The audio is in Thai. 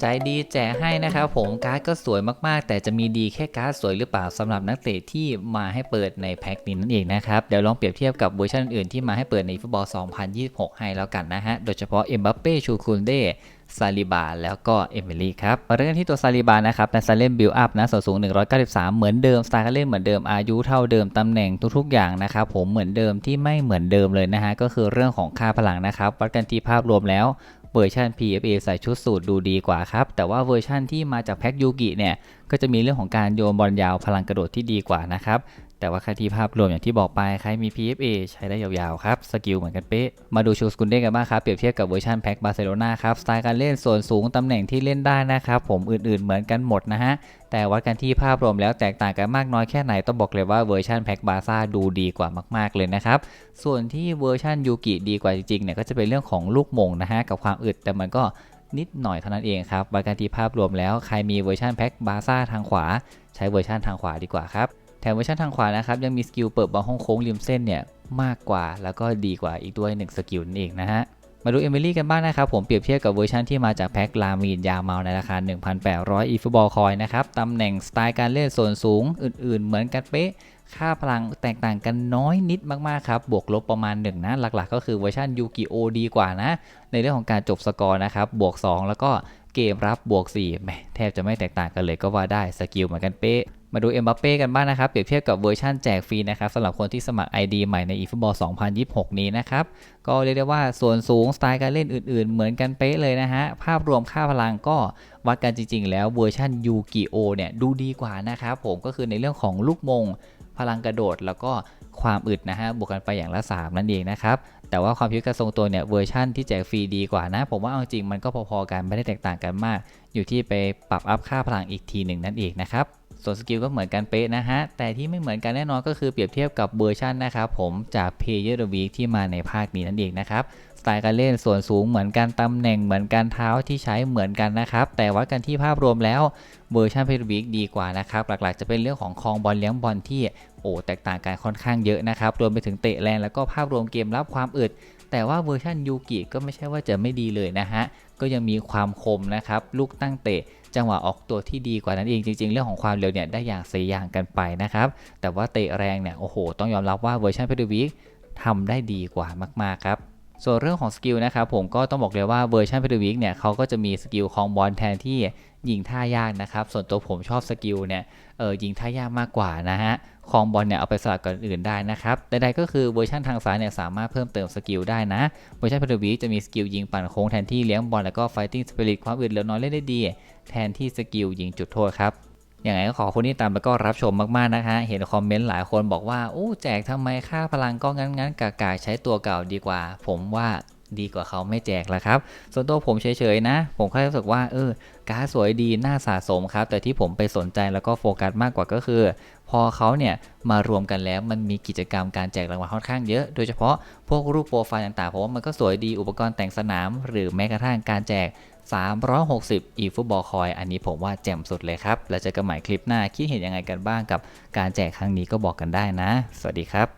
ใจดีแจกให้นะครับผมการ์ดก็สวยมากๆ แต่จะมีดีแค่การ์ดสวยหรือเปล่าสำหรับนักเตะที่มาให้เปิดในแพ็คนี้นั่นเองนะครับ เดี๋ยวลองเปรียบเทียบกับเวอร์ชันอื่นที่มาให้เปิดในฟุตบอล 2026 ให้แล้วกันนะฮะ โดยเฉพาะเอ็มบัปเป้ชูคุนเดซาลิบาแล้วก็เอมิลี่ครับมาเริ่มที่ตัวซาลิบานะครับในซาเล่นบิลอัพนะส่วนสูง 193 เหมือนเดิมสไตล์การเล่นเหมือนเดิมอายุเท่าเดิมตำแหน่งทุกๆ อย่างนะครับผมเหมือนเดิมที่ไม่เหมือนเดิมเลยนะฮะก็คือเรื่องของค่าพลังนะครับวัดกันที่ภาพรวมแล้ว เวอร์ชัน PFA ใส่ชุดสูตรดูดีกว่าครับ แต่ว่าเวอร์ชันที่มาจากแพ็กยูกิเนี่ย ก็จะมีเรื่องของการโยนบอลยาวพลังกระโดดที่ดีกว่านะครับ แต่ว่าค่าที่ภาพรวมอย่างที่บอกไปใครมี PFA ใช้ได้ยาวๆ ครับ สกิลเหมือนกันเป๊ะ มาดูชูสกุลเด้กันบ้างครับ เปรียบเทียบกับเวอร์ชันแพ็กบาร์เซโลนาครับ สไตล์การเล่นส่วนสูงตำแหน่งที่เล่นได้นะครับ ผมอื่นๆเหมือนกันหมดนะฮะ แต่วัดกันที่ภาพรวมแล้วแตกต่างกันมากน้อยแค่ไหน ต้องบอกเลยว่าเวอร์ชันแพ็กบาซ่าดูดีกว่ามากๆเลยนะครับ ส่วนที่เวอร์ชันยูกิดีกว่าจริงๆเนี่ยก็จะเป็นเรื่องของลูกมงนะฮะกับความอึดแต่มันก็นิดหน่อยเท่านั้นเองครับวัดกันที่ภาพรวมแล้วใครมีเวอร์ชันแพ็กบาซ่าทางขวา ใช้เวอร์ชันทางขวาดีกว่าครับ แถมเวอร์ชันทางขวานะครับยังมีสกิลเปิดบอลห้องโค้งริมเส้นเนี่ยมากกว่าแล้วก็ดีกว่าอีกด้วยหนึ่งสกิลนั่นเองนะฮะมาดูเอมิลี่กันบ้างนะครับ ผมเปรียบเทียบกับเวอร์ชันที่มาจากแพ็คลามีนยาเมาในราคา 1,800 อีฟบอลคอยนะครับ ตำแหน่งสไตล์การเล่นส่วนสูงอื่น ๆ เหมือนกันเป๊ะ ค่าพลังแตกต่างกันน้อยนิดมาก ๆ ครับ บวกลบประมาณ 1 นะ หลัก ๆ ก็คือเวอร์ชันยูกิโอดีกว่านะ ในเรื่องของการจบสกอร์นะครับ บวก 2 แล้วก็เกมรับบวก4แหมแทบจะไม่แตกต่างกันเลยก็ว่าได้สกิลเหมือนกันเป๊ะมาดูเอ็มบัปเป้กันบ้างนะครับ เปรียบเทียบกับเวอร์ชันแจกฟรีนะครับสำหรับคนที่สมัคร ID ใหม่ใน eFootball 2026 นี้นะครับ ก็เรียกได้ว่าส่วนสูงสไตล์การเล่นอื่นๆ เหมือนกันเป๊ะเลยนะฮะ ภาพรวมค่าพลังก็วัดกันจริงๆ แล้วเวอร์ชันยูกิโอเนี่ยดูดีกว่านะครับผมก็คือในเรื่องของลูกมง พลังกระโดดแล้วก็ความอึดนะฮะบวกกันไปอย่างละ 3 นั่นเองนะครับแต่ว่าความพิวกระทรงตัวเนี่ยเวอร์ชั่นที่แจกฟรีดีกว่านะ ผมว่าเอาจริงมันก็พอๆกันไม่ได้แตกต่างกันมาก อยู่ที่ไปปรับอัพค่าพลังอีกทีหนึ่งนั่นเองนะครับ ส่วนสกิลก็เหมือนกันเป๊ะนะฮะ แต่ที่ไม่เหมือนกันแน่นอนก็คือเปรียบเทียบกับเวอร์ชันนะครับผมจาก Player the Week ที่มาในภาคนี้นั่นเองนะครับสไตล์การเล่นส่วนสูงเหมือนกันตำแหน่งเหมือนกันเท้าที่ใช้เหมือนกันนะครับ แต่วัดกันที่ภาพรวมแล้วเวอร์ชัน Player the Week ดีกว่านะครับ หลักๆ จะเป็นเรื่องของคลองบอลเลี้ยงบอลที่โอ้แตกต่างกันค่อนข้างเยอะนะครับ รวมไปถึงเตะแรงแล้วก็ภาพรวมเกมรับความอึด แต่ว่าเวอร์ชันยูกิก็ไม่ใช่ว่าจะไม่ดีเลยนะฮะ ก็ยังมีความคมนะครับ ลูกตั้งเตะ จังหวะออกตัวที่ดีกว่านั้นเองจริง ๆ เรื่องของความเร็วเนี่ยได้อย่างเสียอย่างกันไปนะครับ แต่ว่าเตะแรงเนี่ยโอ้โห ต้องยอมรับว่าเวอร์ชันเพดูวิกทำได้ดีกว่ามากๆครับ ส่วนเรื่องของสกิลนะครับผมก็ต้องบอกเลยว่าเวอร์ชันเพดวิกเนี่ยเขาก็จะมีสกิลคองบอลแทนที่ยิงท่ายากนะครับ ส่วนตัวผมชอบสกิลเนี่ยเออยิงท่ายากมากกว่านะฮะคองบอลเนี่ยเอาไปสลับกับอื่นได้นะครับใดๆก็คือเวอร์ชันทางซ้ายเนี่ยสามารถเพิ่มเติมสกิลได้นะ เวอร์ชันพันธวีจะมีสกิลยิงปั่นโค้งแทนที่เลี้ยงบอลแล้วก็ fighting spirit ความอื่นเหลือน้อยเล่นได้ดี แทนที่สกิลยิงจุดโทษครับ อย่างไรก็ขอคนที่ตามแล้วก็รับชมมากๆนะคะ เห็นคอมเมนต์หลายคนบอกว่าโอ้แจกทำไมค่าพลังก็งั้นๆกากาใช้ตัวเก่าดีกว่า ผมว่าดีกว่าเขาไม่แจกแล้วครับ ส่วนตัวผมเฉยๆนะ ผมแค่รู้สึกว่าเออการ์ดสวยดีน่าสะสมครับ แต่ที่ผมไปสนใจแล้วก็โฟกัสมากกว่าก็คือ พอเขาเนี่ยมารวมกันแล้วมันมีกิจกรรมการแจกรางวัลค่อนข้างเยอะ โดยเฉพาะพวกรูปโปรไฟล์ต่างๆผมว่ามันก็สวยดีอุปกรณ์แต่งสนาม หรือแม้กระทั่งการแจก 360 e ฟุตบอลคอยอันนี้ผมว่าแจ่มสุดเลยครับ แล้วเจอกันใหม่คลิปหน้า คิดเห็นยังไงกันบ้างกับการแจกครั้งนี้ก็บอกกันได้นะ สวัสดีครับ